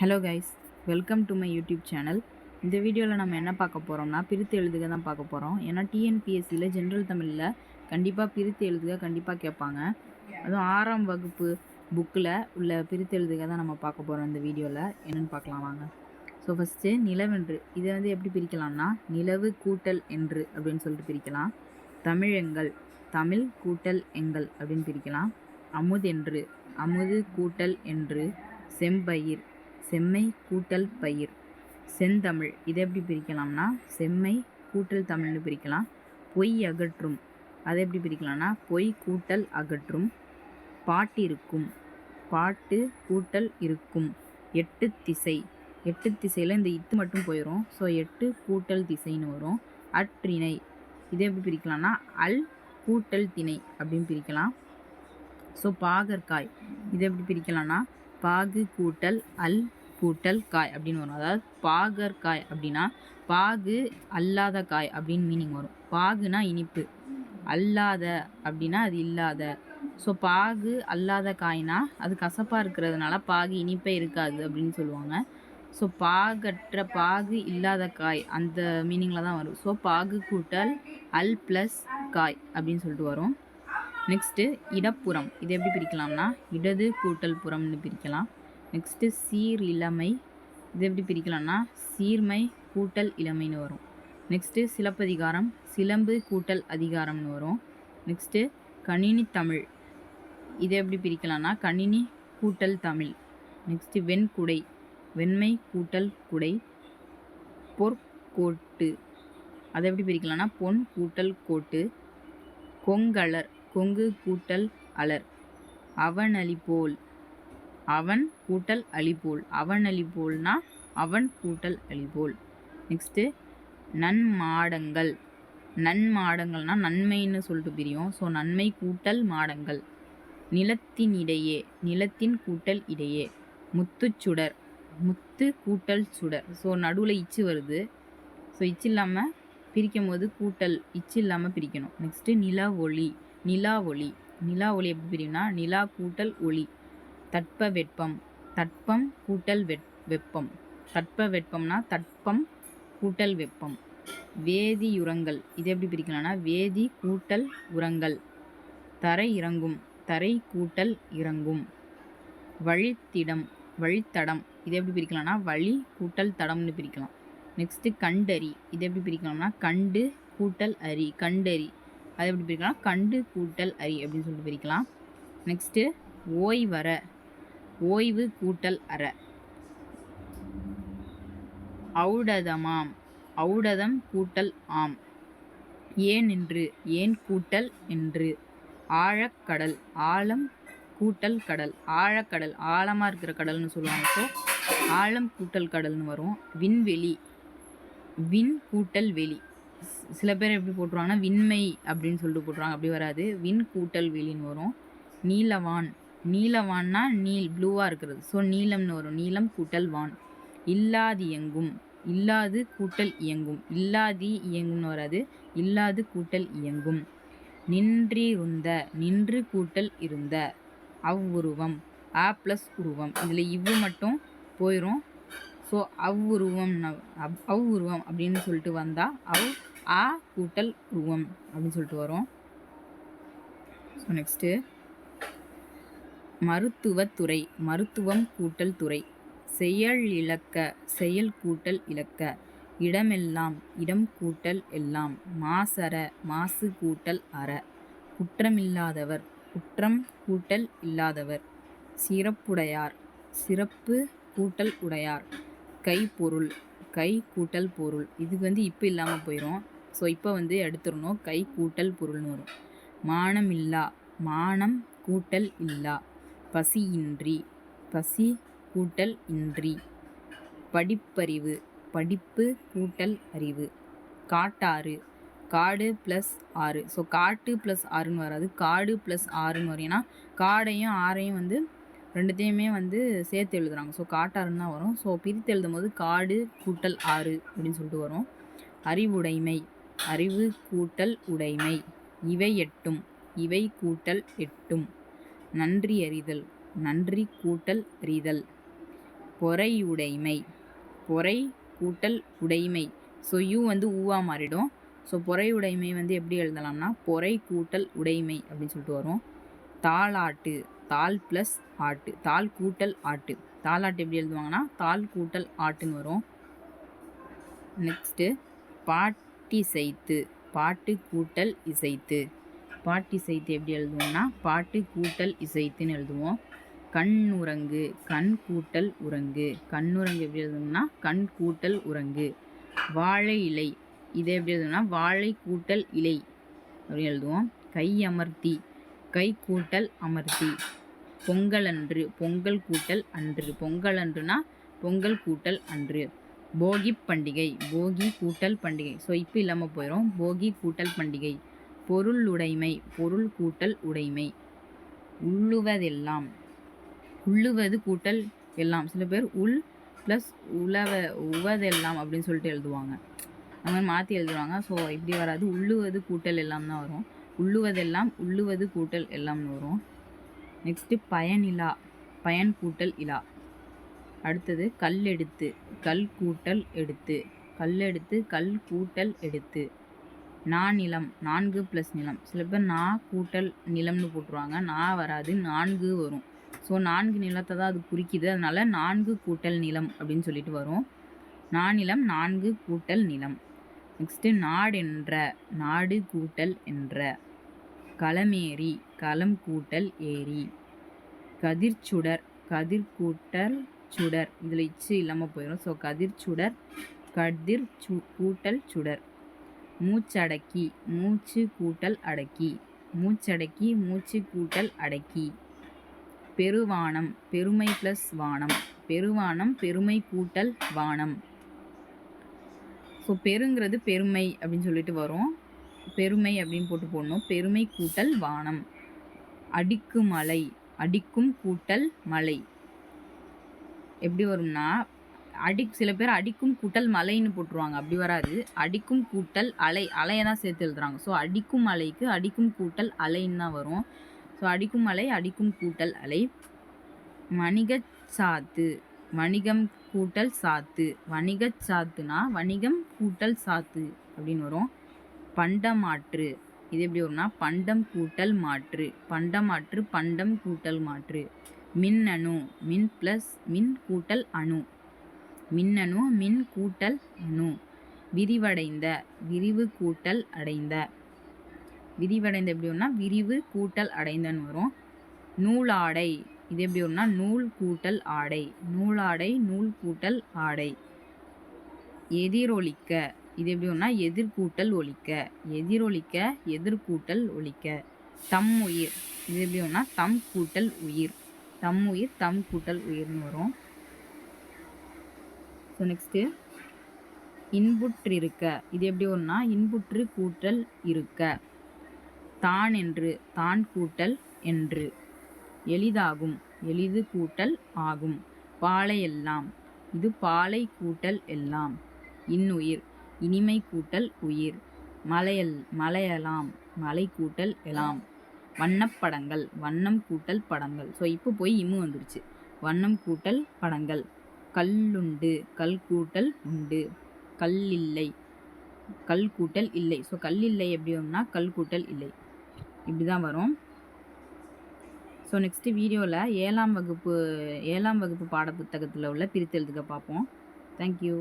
Hello guys welcome to my YouTube channel இந்த வீடியோவில் நம்ம என்ன பார்க்க போகிறோம்னா பிரித்து எழுதுக தான் பார்க்க போகிறோம் ஏன்னா டிஎன்பிஎஸ்சியில் ஜென்ரல் தமிழில் கண்டிப்பாக பிரித்து எழுதுக கண்டிப்பாக கேட்பாங்க. அதுவும் ஆறாம் வகுப்பு புக்கில் உள்ள பிரித்து எழுதுக தான் நம்ம பார்க்க போகிறோம் இந்த வீடியோவில் என்னென்னு பார்க்கலாம் வாங்க. ஸோ ஃபஸ்ட்டு நிலவென்று இதை வந்து எப்படி பிரிக்கலாம்னா நிலவு கூட்டல் என்று அப்படின்னு சொல்லிட்டு பிரிக்கலாம். தமிழெங்கள் தமிழ் கூட்டல் எங்கள் அப்படின்னு பிரிக்கலாம். அமுதென்று அமுது கூட்டல் என்று. செம்பயிர் செம்மை கூட்டல் பயிர். செந்தமிழ் இதை எப்படி பிரிக்கலாம்னா செம்மை கூட்டல் தமிழ்னு பிரிக்கலாம். பொய் அகற்றும் அதை எப்படி பிரிக்கலாம்னா பொய் கூட்டல் அகற்றும். பாட்டிருக்கும் பாட்டு கூட்டல் இருக்கும். எட்டு திசை எட்டு திசையில் இந்த இத்து மட்டும் போயிடும் ஸோ எட்டு கூட்டல் திசைன்னு வரும். அற்றிணை இதை எப்படி பிரிக்கலாம்னா அல் கூட்டல் திணை அப்படின்னு பிரிக்கலாம். ஸோ பாகற்காய் இதை எப்படி பிரிக்கலாம்னா பாகு கூட்டல் அல் கூட்டல் காய் அப்படின்னு வரும். அதாவது பாகற்காய் அப்படின்னா பாகு அல்லாத காய் அப்படின்னு மீனிங் வரும். பாகுனா இனிப்பு. அல்லாத அப்படின்னா அது இல்லாத. ஸோ பாகு அல்லாத காய்னா அது கசப்பாக இருக்கிறதுனால பாகு இனிப்பே இருக்காது அப்படின்னு சொல்லுவாங்க. ஸோ பாகற்ற பாகு இல்லாத காய் அந்த மீனிங்கில் தான் வரும். ஸோ பாகு கூட்டல் அல் ப்ளஸ் காய் அப்படின்னு சொல்லிட்டு வரும். நெக்ஸ்ட்டு இடப்புறம். இது எப்படி பிரிக்கலாம்னா இடது கூட்டல் புறம்னு பிரிக்கலாம். நெக்ஸ்ட்டு சீர் இளமை. இது எப்படி பிரிக்கலாம்னா சீர்மை கூட்டல் இளமைன்னு வரும். நெக்ஸ்ட்டு சிலப்பதிகாரம் சிலம்பு கூட்டல் அதிகாரம்னு வரும். நெக்ஸ்ட்டு கணினி தமிழ். இதை எப்படி பிரிக்கலாம்னா கணினி கூட்டல் தமிழ். நெக்ஸ்ட்டு வெண்குடை. வெண்மை கூட்டல் குடை. பொற்கோட்டு. அதை எப்படி பிரிக்கலாம்னா பொன் கூட்டல் கோட்டு. கொங்கலர். கொங்கு கூட்டல் அலர். அவனளிபோல் அவன் கூட்டல் அழிபோல். அவன் அழிபோல்னா அவன் கூட்டல் அழிபோல். நெக்ஸ்ட்டு நன்மாடங்கள். நன்மாடங்கள்னா நன்மைன்னு சொல்லிட்டு பிரியும். ஸோ நன்மை கூட்டல் மாடங்கள். நிலத்தின் இடையே நிலத்தின் கூட்டல் இடையே. முத்துச்சுடர் முத்து கூட்டல் சுடர். ஸோ நடுவில் இச்சு வருது. ஸோ இச்சு இல்லாமல் பிரிக்கும் போது கூட்டல் இச்சு இல்லாமல் பிரிக்கணும். நெக்ஸ்ட்டு நிலா ஒளி நிலா ஒளி நிலா ஒளி எப்படி பிரியும்னா நிலா கூட்டல் ஒளி. தட்ப வெப்பம் தட்பம் கூட்டல் வெப் வெப்பம். தட்ப வெப்பம்னா தட்பம் கூட்டல் வெப்பம். வேதியுரங்கள் இது எப்படி பிரிக்கலாம்னா வேதி கூட்டல் உரங்கள். தரை இறங்கும். தரை கூட்டல் இறங்கும். வழித்திடம் வழித்தடம். இது எப்படி பிரிக்கலாம்னா வழி கூட்டல் தடம்னு பிரிக்கலாம். நெக்ஸ்ட்டு கண்டறி. இது எப்படி பிரிக்கலாம்னா கண்டு கூட்டல் அரி. கண்டறி. அது எப்படி பிரிக்கலாம்? கண்டு கூட்டல் அரி அப்படின்னு சொல்லிட்டு பிரிக்கலாம். நெக்ஸ்ட்டு ஓய்வர ஓய்வு கூட்டல் அற. ஔடதமாம். ஔடதம் கூட்டல் ஆம். ஏன் என்று ஏன் கூட்டல் என்று ஆழக்கடல் ஆழம் கூட்டல் கடல். ஆழக்கடல் ஆழமாக இருக்கிற கடல்னு சொல்லுவாங்க ஸோ ஆழம் கூட்டல் கடல்னு வரும். விண்வெளி. விண் கூட்டல் வெளி. சில பேர் எப்படி போட்டுருவாங்கன்னா விண்மை அப்படின்னு சொல்லிட்டு போட்டுருவாங்க. அப்படி வராது. விண் கூட்டல் வெளின்னு வரும். நீலவான். நீலவான்னா நீல் ப்ளூவாக இருக்கிறது. ஸோ நீலம்னு வரும். நீலம் கூட்டல் வான். இல்லாது இயங்கும். இல்லாது கூட்டல் இயங்கும். இல்லாதி இயங்கும்னு வராது. இல்லாது கூட்டல் இயங்கும். நின்றிருந்த நின்று கூட்டல் இருந்த. அவ்வுருவம். ஆ ப்ளஸ் உருவம். இதில் இவ்வு மட்டும் போயிடும் ஸோ அவ்வுருவம் அவ் அவ்வுருவம் அப்படின்னு சொல்லிட்டு வந்தால் அவ் ஆ கூட்டல் உருவம் அப்படின்னு சொல்லிட்டு வரும். ஸோ நெக்ஸ்ட்டு மருத்துவத்துறை மருத்துவம் கூட்டல் துறை. செயல் இழக்க செயல் கூட்டல் இழக்க இடமெல்லாம் இடம் கூட்டல் எல்லாம். மாசற மாசு கூட்டல் அற. குற்றமில்லாதவர் குற்றம் கூட்டல் இல்லாதவர். சிறப்புடையார் சிறப்பு கூட்டல் உடையார். கைப்பொருள் கை கூட்டல் பொருள். இது வந்து இப்போ இல்லாமல் போயிடும் ஸோ இப்போ வந்து எடுத்துடணும். கை கூட்டல் பொருள்னு வரும். மானம் இல்லா மானம் கூட்டல் இல்லா. பசியின்றி பசி கூட்டல் இன்றி. படிப்பறிவு படிப்பு கூட்டல் அறிவு. காட்டாறு காடு ப்ளஸ் ஆறு. ஸோ காட்டு ப்ளஸ் ஆறுன்னு வராது. காடு ப்ளஸ் ஆறுன்னு வரும். ஏன்னா காடையும் ஆறையும் வந்து ரெண்டுத்தையுமே வந்து சேர்த்து எழுதுகிறாங்க ஸோ காட்டாறுன்னு தான் வரும். ஸோ பிரித்து எழுதும் போது காடு கூட்டல் ஆறு அப்படின்னு சொல்லிட்டு வரும். அறிவுடைமை அறிவு கூட்டல் உடைமை. இவை எட்டும். இவை கூட்டல் எட்டும். நன்றி அறிதல் நன்றி கூட்டல் அறிதல். பொறையுடைமை பொறை கூட்டல் உடைமை. ஸோ யூ வந்து ஊவா மாறிடும். ஸோ பொறையுடைமை வந்து எப்படி எழுதலாம்னா பொறை கூட்டல் உடைமை அப்படின்னு சொல்லிட்டு வரும். தாளாட்டு தாள் ப்ளஸ் ஆட்டு தாள் கூட்டல் ஆட்டு. தாளாட்டு எப்படி எழுதுவாங்கன்னா தாள் கூட்டல் ஆட்டுன்னு வரும். நெக்ஸ்ட்டு பாட்டிசைத்து பாட்டு கூட்டல் இசைத்து. பாட்டு இசைத்து எப்படி எழுதுவோம்னா பாட்டு கூட்டல் இசைத்துன்னு எழுதுவோம். கண் உறங்கு கண் கூட்டல் உறங்கு. கண்ணுரங்கு எப்படி எழுதணும்னா கண் கூட்டல் உறங்கு. வாழை இலை இதை எப்படி எழுதணும்னா வாழை கூட்டல் இலை அப்படின்னு எழுதுவோம். கை அமர்த்தி கை கூட்டல் அமர்த்தி. பொங்கல் அன்று பொங்கல் கூட்டல் அன்று. பொங்கல் அன்றுனா பொங்கல் கூட்டல் அன்று. போகி பண்டிகை போகி கூட்டல் பண்டிகை. ஸோ இப்போ இல்லாமல் போயிடும் போகி கூட்டல் பண்டிகை. பொருள் உடைமை பொருள் கூட்டல் உடைமை. உள்ளுவதெல்லாம் உள்ளுவது கூட்டல் எல்லாம். சில பேர் உள் ப்ளஸ் உழவ உவதெல்லாம் அப்படின்னு சொல்லிட்டு எழுதுவாங்க. அந்த மாதிரி மாற்றி எழுதுவாங்க. ஸோ இப்படி வராது. உள்ளுவது கூட்டல் எல்லாம் தான் வரும். உள்ளுவதெல்லாம் உள்ளுவது கூட்டல் எல்லாம்னு வரும். நெக்ஸ்ட்டு பயனிலா பயன் கூட்டல் இலா. அடுத்தது கல் எடுத்து கல் கூட்டல் எடுத்து. கல் எடுத்து கல் கூட்டல் எடுத்து. நா நிலம் நான்கு ப்ளஸ் நிலம். சில பேர் நா கூட்டல் நிலம்னு போட்டுருவாங்க. நான் வராது நான்கு வரும். ஸோ நான்கு நிலத்தை தான் அது குறிக்குது. அதனால் நான்கு கூட்டல் நிலம் அப்படின்னு சொல்லிட்டு வரும். நாநிலம் நான்கு கூட்டல் நிலம். நெக்ஸ்ட்டு நாடென்ற நாடு கூட்டல் என்ற. களமேறி களம் கூட்டல் ஏரி கதிர்ச்சுடர் கதிர் கூட்டல் சுடர். இதில் இச்சு இல்லாமல் போயிடும் ஸோ கதிர் சுடர் கதிர் சு கூட்டல் சுடர். மூச்சடக்கி மூச்சு கூட்டல் அடக்கி. மூச்சடக்கி மூச்சு கூட்டல் அடக்கி. பெருவானம் பெருமை ப்ளஸ் வானம். பெருவானம் பெருமை கூட்டல் வானம். ஸோ பெருங்கிறது பெருமை அப்படின்னு சொல்லிட்டு வரும். பெருமை அப்படின்னு போட்டு போடணும். பெருமை கூட்டல் வானம். அடிக்கு மலை அடிக்கும் கூட்டல் மலை. எப்படி வரும்னா அடி சில பேர் அடிக்கும் கூட்டல் மலைன்னு போட்டுருவாங்க. அப்படி வராது. அடிக்கும் கூட்டல் அலை அலையை தான் சேர்த்து எழுதுறாங்க. ஸோ அடிக்கும் அலைக்கு அடிக்கும் கூட்டல் அலைன்னு தான் வரும். ஸோ அடிக்கும் அலை அடிக்கும் கூட்டல் அலை. வணிக சாத்து வணிகம் கூட்டல் சாத்து. வணிக சாத்துனா வணிகம் கூட்டல் சாத்து அப்படின்னு வரும். பண்டமாற்று இது எப்படி வரும்னா பண்டம் கூட்டல் மாற்று. பண்டமாற்று பண்டம் கூட்டல் மாற்று. மின்னணு மின் ப்ளஸ் மின் கூட்டல் அணு. மின்னணு மின் கூட்டல் அணு. விரிவடைந்த விரிவு கூட்டல் அடைந்த. விரிவடைந்த எப்படி வரும்னா விரிவு கூட்டல் அடைந்தன்னு வரும். நூலாடை இது எப்படி வரும்னா நூல் கூட்டல் ஆடை. நூலாடை நூல் கூட்டல் ஆடை. எதிரொலிக்க இது எப்படி வரும்னா எதிர்கூட்டல் ஒலிக்க. எதிரொலிக்க எதிர்கூட்டல் ஒலிக்க. தம் உயிர் இது எப்படி வரும்னா தம் கூட்டல் உயிர். தம் உயிர் தம் கூட்டல் உயிர்னு வரும். ஸோ நெக்ஸ்ட்டு இன்புற்று இருக்க இது எப்படி ஒன்றா இன்புற்று கூட்டல் இருக்க. தான் என்று தான் கூட்டல் என்று. எளிதாகும். எளிது கூட்டல் ஆகும். பாலை எல்லாம். இது பாலை கூட்டல் எல்லாம். இன்னுயிர். இனிமை கூட்டல் உயிர். மலையல் மலையலாம். மலை கூட்டல் எலாம். வண்ணப்படங்கள் வண்ணம் கூட்டல் படங்கள். ஸோ இப்போ போய் இம்மு வந்துருச்சு. வண்ணம் கூட்டல் படங்கள். கல்லுண்டு கல் கூட்டல் உண்டு. கல் இல்லை கல் கூட்டல் இல்லை. ஸோ கல் இல்லை எப்படி வரும்னா கல் கூட்டல் இல்லை. இப்படி தான் வரும். ஸோ நெக்ஸ்ட்டு வீடியோவில் ஏழாம் வகுப்பு ஏழாம் வகுப்பு பாடப்புத்தகத்தில் உள்ள பிரித்தெழுதுக பார்ப்போம். தேங்க்யூ